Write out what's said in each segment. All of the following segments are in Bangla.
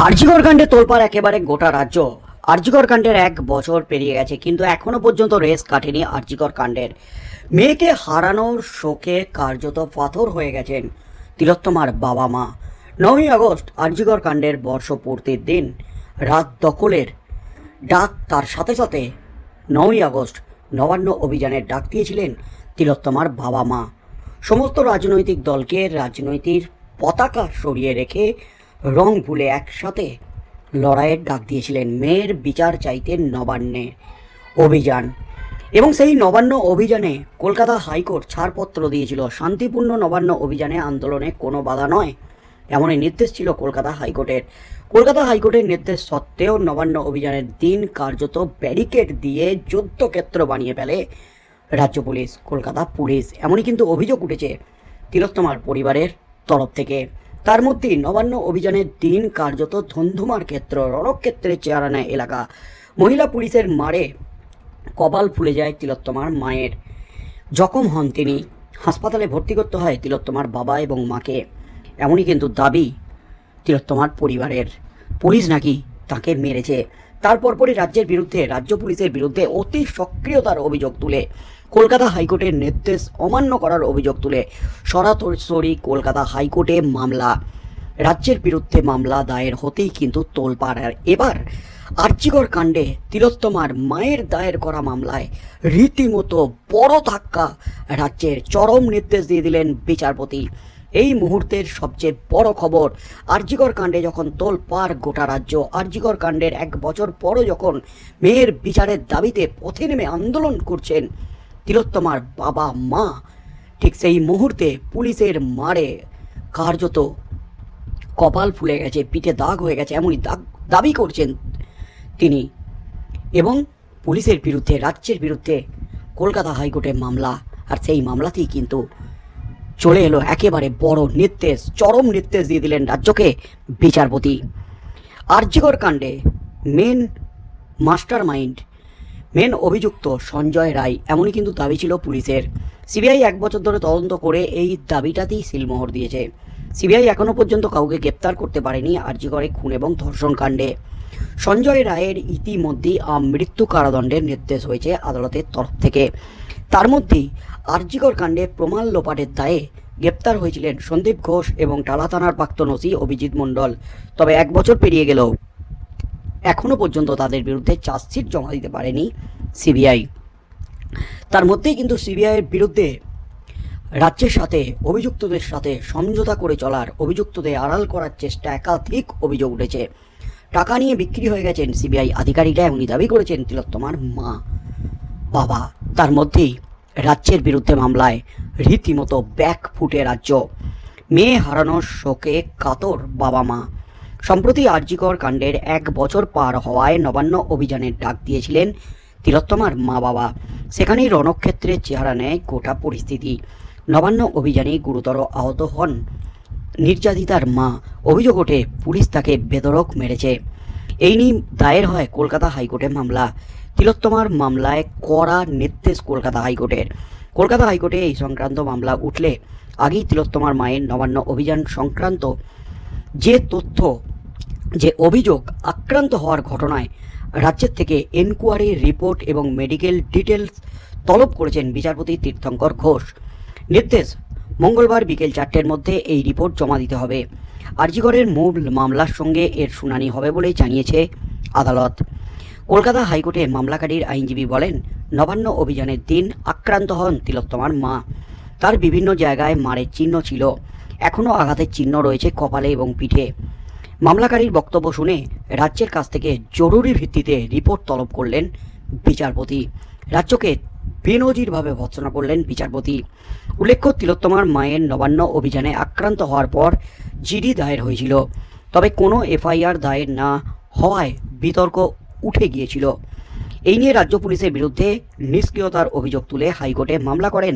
আরজিকর কাণ্ডে তোলপাড় একেবারে গোটা রাজ্য। আরজিকর কাণ্ডের এক বছর পেরিয়ে গেছে, কিন্তু এখনও পর্যন্ত রেস কাটেনি আরজিকর কাণ্ডের মেয়েকে হারানোর শোকে কার্যত পাথর হয়ে গেছেন তিলোত্তমার বাবা মা। নয়ই আগস্ট আরজিকর কাণ্ডের বর্ষপূর্তির দিন। রাত দখলের ডাক তার সাথে সাথে নয়ই আগস্ট নবান্ন অভিযানের ডাক দিয়েছিলেন তিলোত্তমার বাবা মা। সমস্ত রাজনৈতিক দলকে রাজনৈতিক পতাকা সরিয়ে রেখে রং ভুলে একসাথে লড়াইয়ের ডাক দিয়েছিলেন মেয়ের বিচার চাইতে নবান্নে। অভিযান। এবং সেই নবান্ন অভিযানে কলকাতা হাইকোর্ট ছাড়পত্র দিয়েছিল। শান্তিপূর্ণ নবান্ন অভিযানে আন্দোলনে কোনো বাধা নয়, এমনই নির্দেশ ছিল কলকাতা হাইকোর্টের। কলকাতা হাইকোর্টের নির্দেশ সত্ত্বেও নবান্ন অভিযানের দিন কার্যত ব্যারিকেড দিয়ে যুদ্ধক্ষেত্র বানিয়ে ফেলে রাজ্য পুলিশ, কলকাতা পুলিশ। এমনই কিন্তু অভিযোগ উঠেছে তিলোত্তমার পরিবারের তরফ থেকে। তার মধ্যেই নবান্ন অভিযানের দিন কার্যত ধন্ধুমার ক্ষেত্র, রণক্ষেত্রের চেহারা নেয় এলাকা। মহিলা পুলিশের মারে কপাল ফুলে যায় তিলোত্তমার মায়ের। জখম হন তিনি। হাসপাতালে ভর্তি করতে হয় তিলোত্তমার বাবা এবং মাকে। এমনই কিন্তু দাবি তিলোত্তমার পরিবারের। পুলিশ নাকি তাকে মেরেছে। তারপর পরই রাজ্যের বিরুদ্ধে, রাজ্য পুলিশের বিরুদ্ধে অতি সক্রিয়তার অভিযোগ তুলে। কলকাতা হাইকোর্টের নির্দেশ অমান্য করার অভিযোগ তুলে সরাসরি কলকাতা হাইকোর্টে মামলা। রাজ্যের বিরুদ্ধে মামলা দায়ের হতেই কিন্তু তোলপাড়। আর এবার আর্চিকর কাণ্ডে তিলোত্তমার মায়ের দায়ের করা মামলায় রীতিমতো বড় ধাক্কা রাজ্যের চরম নির্দেশ দিয়ে দিলেন বিচারপতি। এই মুহূর্তের সবচেয়ে বড় খবর আরজিকর কাণ্ডে যখন তোল পার গোটা রাজ্য আরজিকর কাণ্ডের এক বছর পরও যখন মেয়ের বিচারের দাবিতে পথে নেমে আন্দোলন করছেন তিলোত্তমার বাবা মা। ঠিক সেই মুহূর্তে পুলিশের মারে। কার্যত কপাল ফুলে গেছে, পিঠে দাগ হয়ে গেছে, এমনই দাগ, দাবি করছেন তিনি। এবং পুলিশের বিরুদ্ধে, রাজ্যের বিরুদ্ধে কলকাতা হাইকোর্টে মামলা, আর সেই মামলাতেই কিন্তু চলে এলো একেবারে বড় নির্দেশ, চরম নির্দেশ দিয়ে দিলেন রাজ্যকে বিচারপতি। আর্যিকর কাণ্ডে মেন মাস্টার মাইন্ড মেন অভিযুক্ত সঞ্জয় রায়, এমনই কিন্তু দাবি ছিল পুলিশের। সিবিআই এক বছর ধরে তদন্ত করে এই দাবিটাতেই সিলমোহর দিয়েছে। সিবিআই এখনও পর্যন্ত কাউকে গ্রেপ্তার করতে পারেনি আর্যিকরে খুন এবং ধর্ষণ কাণ্ডে। সঞ্জয় রায়ের ইতিমধ্যেই মৃত্যু কারাদণ্ডের নির্দেশ হয়েছে আদালতের তরফ থেকে। তার মধ্যেই আর্যিকর কাণ্ডে প্রমাণ লোপাটের দায়ে গ্রেপ্তার হয়েছিলেন সন্দীপ ঘোষ এবং টালা থানার প্রাক্তন ওসি অভিজিৎ মণ্ডল। তবে এক বছর পেরিয়ে গেলেও এখনও পর্যন্ত তাদের বিরুদ্ধে চার্জশিট জমা দিতে পারেনি সিবিআই। তার মধ্যেই কিন্তু সিবিআইয়ের বিরুদ্ধে রাজ্যের সাথে, অভিযুক্তদের সাথে সমঝোতা করে চলার অভিযুক্তদের আড়াল করার চেষ্টা একাধিক অভিযোগ উঠেছে। টাকা নিয়ে বিক্রি হয়ে গেছেন সিবিআই আধিকারিকরা, উনি দাবি করেছেন তিলোত্তমার মা, বাবা। তার মধ্যেই রাজ্যের বিরুদ্ধে মামলায় রীতিমতো ব্যাক ফুটে রাজ্য। মেয়ে হারানোর শোকে কাতর বাবা মা সম্প্রতি আরজিকর কাণ্ডের এক বছর পার হওয়ায় নবান্ন অভিযানের ডাক দিয়েছিলেন তিলোত্তমার মা বাবা সেখানেই রণক্ষেত্রের চেহারা নেয় গোটা পরিস্থিতি। নবান্ন অভিযানে গুরুতর আহত হন নির্যাতিতার মা। অভিযোগ ওঠে, পুলিশ তাকে বেদরক মেরেছে। এই নিয়ে দায়ের হয় কলকাতা হাইকোর্টে মামলা। তিলোত্তমার মামলায় কড়া নির্দেশ কলকাতা হাইকোর্টের। কলকাতা হাইকোর্টে এই সংক্রান্ত মামলা উঠলে আগেই তিলোত্তমার মায়ের নবান্ন অভিযান সংক্রান্ত যে তথ্য যে অভিযোগ আক্রান্ত হওয়ার ঘটনায় রাজ্যের থেকে এনকোয়ারি রিপোর্ট এবং মেডিকেল ডিটেলস তলব করেছেন বিচারপতি তীর্থঙ্কর ঘোষ। নির্দেশ, মঙ্গলবার বিকেল চারটের মধ্যে এই রিপোর্ট জমা দিতে হবে। আরজিগড়ের মূল মামলার সঙ্গে এর শুনানি হবে বলে জানিয়েছে আদালত। কলকাতা হাইকোর্টে মামলাকারীর আইনজীবী বলেন, নবান্ন অভিযানের দিন আক্রান্ত হন তিলোত্তমার মা। তার বিভিন্ন জায়গায় মারের চিহ্ন ছিল। এখনও আঘাতের চিহ্ন রয়েছে কপালে এবং পিঠে। মামলাকারীর বক্তব্য শুনে রাজ্যের কাছ থেকে জরুরি ভিত্তিতে রিপোর্ট তলব করলেন বিচারপতি। রাজ্যকে বেনজিরভাবে ভৎসনা করলেন বিচারপতি। উল্লেখ্য, তিলোত্তমার মায়ের নবান্ন অভিযানে আক্রান্ত হওয়ার পর জিডি দায়ের হয়েছিল। তবে কোনো এফআইআর দায়ের না হওয়ায় বিতর্ক উঠে গিয়েছিল। এই নিয়ে রাজ্য পুলিশের বিরুদ্ধে নিষ্ক্রিয়তার অভিযোগ তুলে হাইকোর্টে মামলা করেন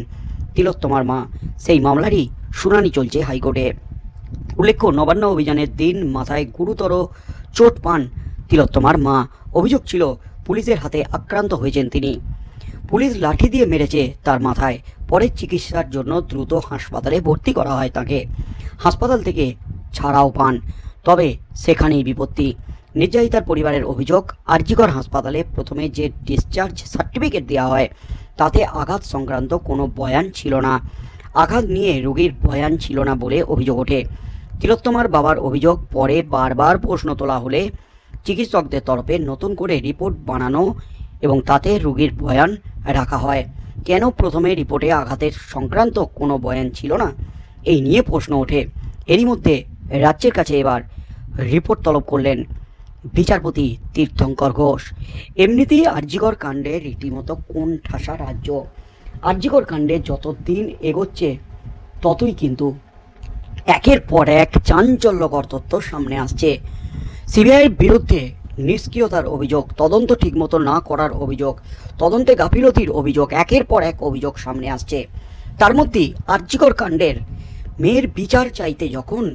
তিলোত্তমার মা। সেই মামলারই শুনানি চলছে হাইকোর্টে। উল্লেখ্য, নবান্ন অভিযানের দিন মাথায় গুরুতর চোট পান তিলোত্তমার মা। অভিযোগ ছিল, পুলিশের হাতে আক্রান্ত হয়েছেন তিনি। পুলিশ লাঠি দিয়ে মেরেছে তার মাথায়। পরে চিকিৎসার জন্য দ্রুত হাসপাতালে ভর্তি করা হয় তাকে। হাসপাতাল থেকে ছাড়াও পান, তবে সেখানেই বিপত্তি। নির্যাতিতার পরিবারের অভিযোগ, আরজিকর হাসপাতালে প্রথমে যে ডিসচার্জ সার্টিফিকেট দেওয়া হয়, তাতে আঘাত সংক্রান্ত কোনো বয়ান ছিল না। আঘাত নিয়ে রোগীর বয়ান ছিল না বলে অভিযোগ ওঠে। তিলোত্তমার বাবার অভিযোগ পরে বারবার প্রশ্ন তোলা হলে চিকিৎসকদের তরফে নতুন করে রিপোর্ট বানানো এবং তাতে রোগীর বয়ান রাখা হয়। কেন প্রথমে রিপোর্টে আঘাতের সংক্রান্ত কোনো বয়ান ছিল না? এই নিয়ে প্রশ্ন ওঠে। এরই মধ্যে রাজ্যের কাছে এবার রিপোর্ট তলব করলেন বিচারপতি তীর্থঙ্কর ঘোষ। এমনিতেই আরজিকর কাণ্ডে রীতিমতো কোন ঠাসা রাজ্য? আরজিকর কাণ্ডে যত দিন এগোচ্ছে, ততই কিন্তু একের পর এক চাঞ্চল্যকর তথ্য সামনে আসছে। সিবিআইয়ের বিরুদ্ধে নিষ্ক্রিয়তার অভিযোগ, তদন্ত ঠিকমতো না করার অভিযোগ, তদন্তে গাফিলতির অভিযোগ, একের পর এক অভিযোগ সামনে আসছে। তার মধ্যে আর্যিকর কাণ্ডের মেয়ের বিচার চাইতে যখন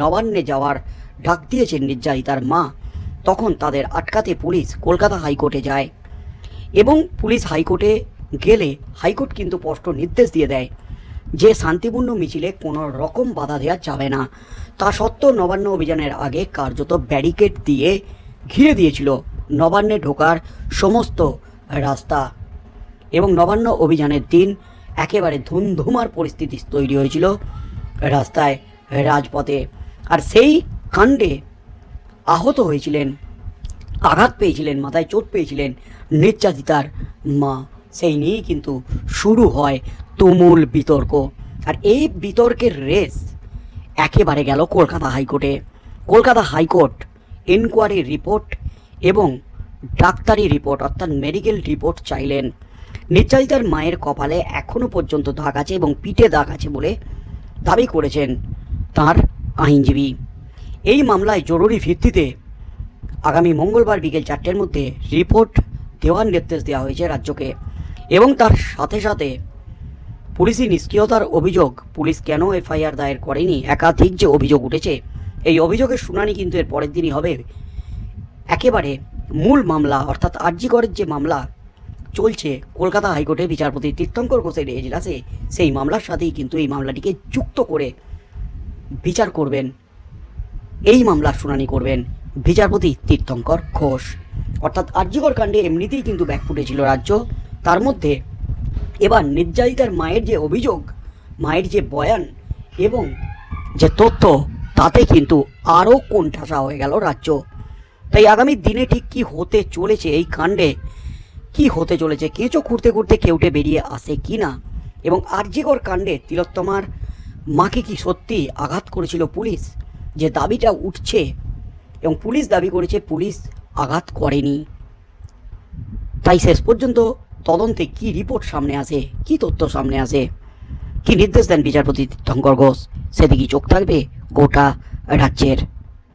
নবান্নে যাওয়ার ডাক দিয়েছেন নির্যাতিতার মা, তখন তাদের আটকাতে পুলিশ কলকাতা হাইকোর্টে যায় এবং পুলিশ হাইকোর্টে গেলে হাইকোর্ট কিন্তু স্পষ্ট নির্দেশ দিয়ে দেয়। যে শান্তিপূর্ণ মিছিলে কোনো রকম বাধা দেওয়া যাবে না। তা সত্ত্বেও নবান্ন অভিযানের আগে কার্যত ব্যারিকেড দিয়ে ঘিরে দিয়েছিল নবান্নে ঢোকার সমস্ত রাস্তা। এবং নবান্ন অভিযানের দিন একেবারে ধুমধুমার পরিস্থিতি তৈরি হয়েছিল রাস্তায়, রাজপথে। আর সেই কাণ্ডে আহত হয়েছিলেন, আঘাত পেয়েছিলেন, মাথায় চোট পেয়েছিলেন নির্যাতিতার মা। সেই নিয়েই কিন্তু শুরু হয় তুমুল বিতর্ক। আর এই বিতর্কের রেস একেবারে গেল কলকাতা হাইকোর্টে। কলকাতা হাইকোর্ট ইনকোয়ারি রিপোর্ট এবং ডাক্তারি রিপোর্ট অর্থাৎ মেডিকেল রিপোর্ট চাইলেন। নির্যাতিতার মায়ের কপালে এখনও পর্যন্ত দাগ আছে এবং পিঠে দাগ আছে বলে দাবি করেছেন তার আইনজীবী। এই মামলায় জরুরি ভিত্তিতে আগামী মঙ্গলবার বিকেল চারটের মধ্যে রিপোর্ট দেওয়ার নির্দেশ দেওয়া হয়েছে রাজ্যকে এবং তার সাথে সাথে পুলিশি নিষ্ক্রিয়তার অভিযোগ পুলিশ কেন এফআইআর দায়ের করেনি? একাধিক যে অভিযোগ উঠেছে, এই অভিযোগের শুনানি কিন্তু এর পরের দিনই হবে। একেবারে মূল মামলা, অর্থাৎ আরজিকরের যে মামলা চলছে কলকাতা হাইকোর্টে, বিচারপতি তীর্থঙ্কর ঘোষের এজলাসে, সেই মামলার সাথেই কিন্তু এই মামলাটিকে যুক্ত করে বিচার করবেন। এই মামলার শুনানি করবেন বিচারপতি তীর্থঙ্কর ঘোষ। অর্থাৎ আর্যিকর কাণ্ডে এমনিতেই কিন্তু ব্যাকফুটে ছিল রাজ্য। তার মধ্যে এবার নির্যাতিতার মায়ের যে অভিযোগ, মায়ের যে বয়ান এবং যে তথ্য, তাতে কিন্তু আরও কোণঠাসা হয়ে গেল রাজ্য। তাই আগামী দিনে ঠিক কি হতে চলেছে এই কাণ্ডে, কি হতে চলেছে কেঁচো খুঁড়তে খুঁড়তে কেউটে বেরিয়ে আসে কি না, এবং আর্যিকর কাণ্ডে তিলোত্তমার মাকে কি সত্যি আঘাত করেছিল পুলিশ, যে দাবিটা উঠছে, এবং পুলিশ দাবি করেছে পুলিশ আঘাত করেনি। তাই শেষ পর্যন্ত তদন্তে কি রিপোর্ট সামনে আসে, কি তথ্য সামনে আসে? কি নির্দেশ দেন বিচারপতি তীর্থঙ্কর ঘোষ? সেদিকে চোখ থাকবে গোটা রাজ্যের?